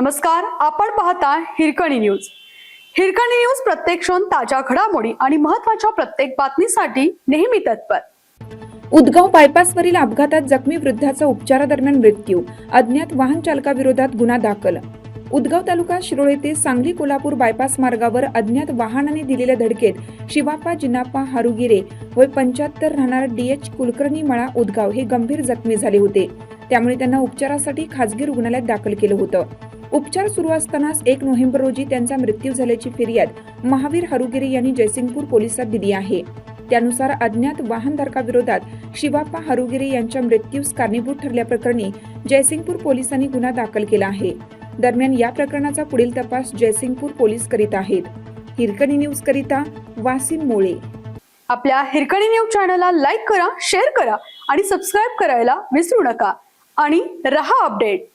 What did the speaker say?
नमस्कार आपण पाहता हिरकणी न्यूज. हिरकणी न्यूज प्रत्येक क्षण ताज्या घडामोडी आणि महत्त्वाच्या प्रत्येक बातमीसाठी नेहमी तत्पर. उदगाव बायपासवरील अपघातात जखमी वृद्धाचा उपचारादरम्यान मृत्यू अज्ञात वाहन चालकाविरोधात गुन्हा दाखल. उदगाव तालुका शिरोळे ते सांगली कोल्हापूर बायपास मार्गावर अज्ञात वाहनाने दिलेल्या धडकेत शिवाप्पा जिनाप्पा हारुगिरे व पंच्याहत्तर राहणार डीएच कुलकर्णी मळा उदगाव हे गंभीर जखमी झाले होते. त्यामुळे त्यांना उपचारासाठी खासगी रुग्णालयात दाखल केलं होतं. उपचार सुरू असतानाच एक नोव्हेंबर रोजी त्यांचा मृत्यू झाल्याची फिर्याद महावीर हरुगिरे यांनी जयसिंगपूर पोलिसात दिली आहे. त्यानुसार अज्ञात वाहनधारकाविरोधात शिवाप्पा हरुगिरे यांच्या मृत्यूस कारणीभूत ठरल्याप्रकरणी जयसिंगपूर पोलिसांनी गुन्हा दाखल केला आहे. दरम्यान या प्रकरणाचा पुढील तपास जयसिंगपूर पोलीस करीत आहेत. हिरकणी न्यूज करिता वासिम मोळे. आपल्या हिरकणी न्यूज चॅनलला लाईक करा शेअर करा आणि सबस्क्राईब करायला विसरू नका. आणि रहा अपडेट.